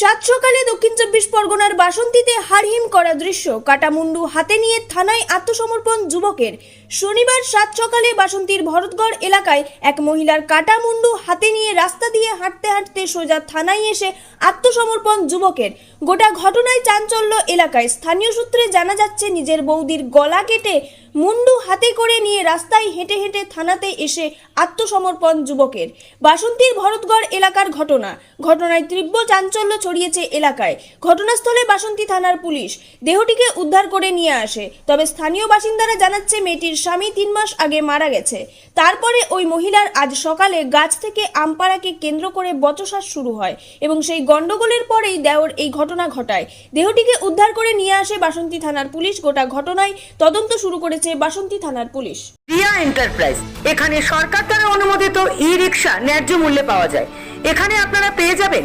সাত সকালে দক্ষিণ চব্বিশ পরগনার বাসন্তীতে হারহিম করা দৃশ্য। কাটামুন্ডু হাতে নিয়ে থানায় আত্মসমর্পণ যুবকের। শনিবার সাত সকালে বাসন্তীর ভরতগড় এলাকায় এক মহিলার কাটামুন্ডু হাতে নিয়ে রাস্তা দিয়ে হাঁটতে হাঁটতে সোজা থানায় এসে আত্মসমর্পণ যুবকের। গোটা ঘটনায় চাঞ্চল্য এলাকায়। স্থানীয় সূত্রে জানা যাচ্ছে, নিজের বৌদির গলা কেটে মুন্ডু হাতে করে নিয়ে রাস্তায় হেঁটে হেঁটে থানাতে এসে আত্মসমর্পণ যুবকের। বাসন্তীর ভরতগড় এলাকার ঘটনা। ঘটনায় তীব্র চাঞ্চল্য ছড়িয়েছে এলাকায়। ঘটনাস্থলে বাসন্তী থানার পুলিশ দেহটিকে উদ্ধার করে নিয়ে আসে। তবে স্থানীয় বাসিন্দারা জানাচ্ছে, মেয়েটির স্বামী তিন মাস আগে মারা গেছে। তারপরে ওই মহিলার আজ সকালে গাছ থেকে আমপাড়াকে কেন্দ্র করে বচসাস শুরু হয় এবং সেই গন্ডগোলের পরেই দেওর এই ঘটনা ঘটায়। দেহটিকে উদ্ধার করে নিয়ে আসে বাসন্তী থানার পুলিশ। গোটা ঘটনায় তদন্ত শুরু করেছে বাসন্তী থানার পুলিশ। রিয়া এন্টারপ্রাইজ। এখানে সরকার দ্বারা অনুমোদিত ই রিক্সা ন্যায্য মূল্যে পাওয়া যায়। এখানে আপনারা পেয়ে যাবেন